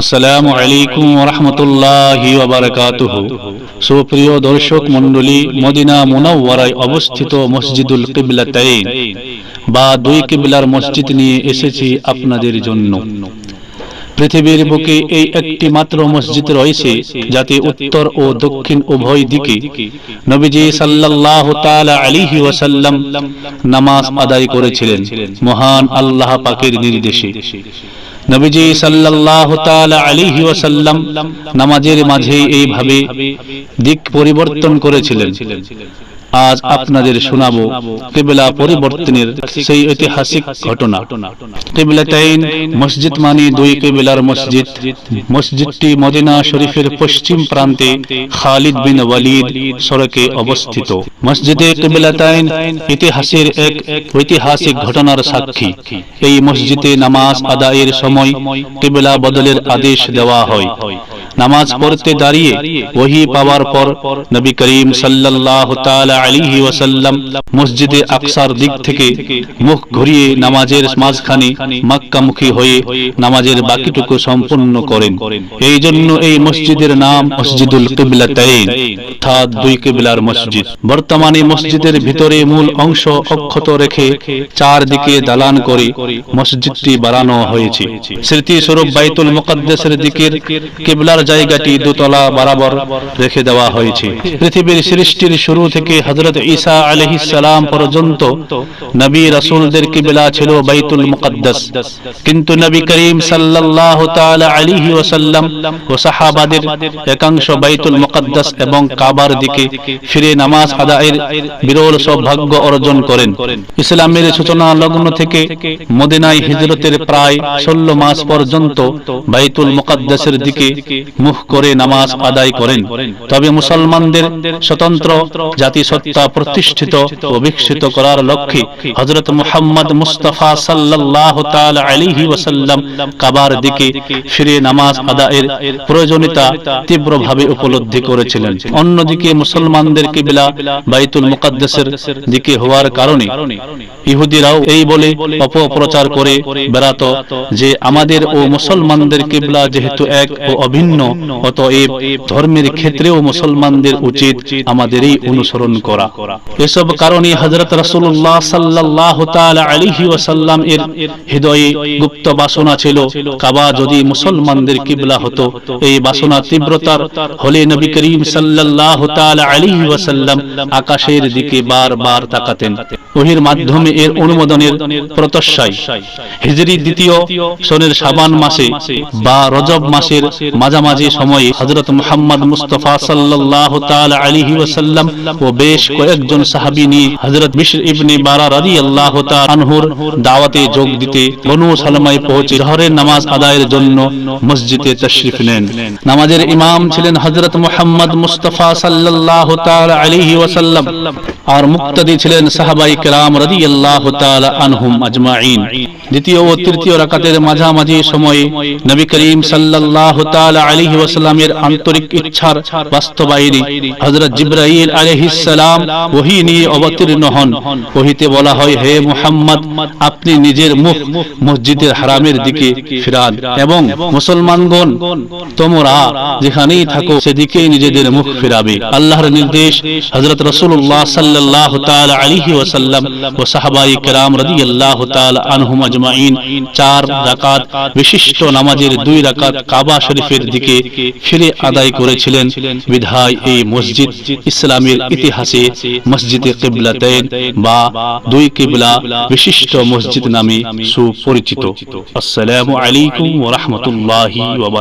আসসালামু আলাইকুম রহমতুল্লাহি ওবারাকাতুহ। সুপ্রিয় দর্শক মণ্ডলী, মদিনা মুনাওয়ারায় অবস্থিত মসজিদুল কিবলাতাইন, বা দুই কিবলার মসজিদ নিয়ে এসেছি আপনাদের জন্য। পৃথিবীর বুকে এই একটি মাত্র মসজিদ রয়েছে, যাতে উত্তর ও দক্ষিণ উভয় দিকে নবীজি সাল্লাল্লাহু তাআলা আলাইহি ওয়াসাল্লাম নামাজ আদায় করেছিলেন, মহান আল্লাহ পাকের নির্দেশে। নবীজি সাল্লাল্লাহু তাআলা আলাইহি ওয়াসাল্লাম নামাজের মাঝে এইভাবে দিক পরিবর্তন করেছিলেন। আজ আপনাদের শোনাবো কিবলা পরিবর্তনের সেই ঐতিহাসিক ঘটনা। কিবলাতাইন মসজিদ মানে দুই কিবলার মসজিদ। মসজিদটি মদিনা শরীফের পশ্চিম প্রান্তে খালিদ বিন ওয়ালিদ সড়কে অবস্থিত। মসজিদে কিবলাতাইন ইতিহাসের এক ঐতিহাসিক ঘটনার সাক্ষী। এই মসজিদে নামাজ আদায়ের সময় কিবলা বদলের আদেশ দেওয়া হয়। নামাজ পড়তে দাঁড়িয়ে ওহি পাওয়ার পর নবী করিম তাআলা আলাইহি ওয়াসাল্লাম মসজিদে আকসার দিক থেকে মুখ ঘুরিয়ে নামাজের মাঝখানে মক্কামুখী হয়ে নামাজের বাকিটুকু সম্পূর্ণ করেন। এই জন্য এই মসজিদের নাম মসজিদুল কিবলাতাইন। অর্থাৎ দুই কিবলার মসজিদ। বর্তমানে মসজিদের ভিতরে মূল অংশ অক্ষত রেখে চারদিকে দালান করে মসজিদটি বাড়ানো হয়েছে। স্মৃতি স্বরূপ বাইতুল মুকদ্দাসের দিকের কিবলার জায়গাটি দোতলা বরাবর রেখে দেওয়া হয়েছে। পৃথিবীর সৃষ্টির শুরু থেকে হযরত ঈসা আলাইহিস সালাম পর্যন্ত নবী রাসূলদের কিবলা ছিল বাইতুল মুকদ্দাস। কিন্তু নবী করিম সাল্লাল্লাহু তাআলা আলাইহি ওয়াসাল্লাম ও সাহাবাদের একাংশ বাইতুল মুকদ্দাস এবং কাবার দিকে ফিরে নামাজ আদায়ের বিরল সৌভাগ্য অর্জন করেন। ইসলামের সূচনা লগ্ন থেকে মদিনায় হিজরতের প্রায় ষোলো মাস পর্যন্ত বাইতুল মুকদ্দাসের দিকে মুখ করে নামাজ আদায় করেন। তবে মুসলমানদের স্বতন্ত্র জাতিসত্তা প্রতিষ্ঠিত ও বিকশিত করার লক্ষ্যে হযরত মুহাম্মদ মুস্তাফা সাল্লাল্লাহু তাআলা আলাইহি ওয়াসাল্লাম কাবার দিকে ফিরে নামাজ আদায়ের প্রয়োজনীয়তা তীব্রভাবে উপলব্ধি করেছিলেন। অন্যদিকে মুসলমানদের কিবলা বাইতুল মুকদ্দাসের দিকে হওয়ার কারণে ইহুদিরাও এই বলে অপপ্রচার করে বেড়াত যে আমাদের ও মুসলমানদের কিবলা যেহেতু এক ও অভিন্ন অতএব ধর্মের ক্ষেত্রেও মুসলমানদের উচিত আমাদেরই অনুসরণ করা। এসব কারণে হযরত রাসূলুল্লাহ সাল্লাল্লাহু তাআলা আলাইহি ওয়াসাল্লাম এর হৃদয়ে গুপ্ত বাসনা ছিল, কাবা যদি মুসলমানদের কিবলা হতো, এই বাসনা তীব্রতার হলে নবী করিম সাল্লাল্লাহু তাআলা আলাইহি ওয়াসাল্লাম আকাশের দিকে বারবার তাকাতেন। ওহির মাধ্যমে এর অনুমোদনের প্রত্যাশায় হিজরি দ্বিতীয় সনের সাবান মাসে বা রজব মাসের মাঝামাঝি সময়ে হযরত মুহাম্মদ মুস্তাফা সাল্লাল্লাহু তাআলা আলাইহি ওয়াসাল্লাম ও বেশ কয়েকজন সাহাবী নিয়ে হযরত বিশর ইবনে বারা রাদিয়াল্লাহু তাআলা আনহুর দাওয়াতে যোগ দিতে বনু সালামায় পৌঁছে জোহরের নামাজ আদায়ের জন্য মসজিদে তাশরিফ নেন। নামাজের ইমাম ছিলেন হযরত মুহাম্মদ মুস্তাফা সাল্লাল্লাহু তাআলা আলাইহি ওয়াসাল্লাম আর মুক্তাদি ছিলেন সাহাবাই কেরাম রাদিয়াল্লাহু তাআলা আনহুম আজমাইন দ্বিতীয় ও তৃতীয় রাকাতের মাঝামাঝি সময়ে নবী করিম সাল্লাল্লাহু তাআলা আন্তরিক ইচ্ছার সালাম নিয়ে অবতীর্ণ হন। বলা হয়, হে মুহাম্মদ, আপনি নিজের মুখ মসজিদের হারামের দিকে ফিরান এবং মুসলমানগণ, তোমরা যেখানেই থাকো সেদিকেই নিজেদের মুখ ফিরাবে। আল্লাহর নির্দেশ হযরত রাসূলুল্লাহ সাল্লাল্লাহু তাআলা আলাইহি ওয়াসাল্লাম ও সাহাবায়ে কেরাম রাদিয়াল্লাহু তাআলা আনহুম আজমাইন চার রাকাত বিশিষ্ট নামাজের দুই রাকাত কাবা শরীফের দিকে ফিরে আদায় করেছিলেন। বিধায় এই মসজিদ ইসলামের ইতিহাসে মসজিদে কিবলাতাইন বা দুই কিবলা বিশিষ্ট মসজিদ নামে সুপরিচিত। আসসালামু আলাইকুম ওয়া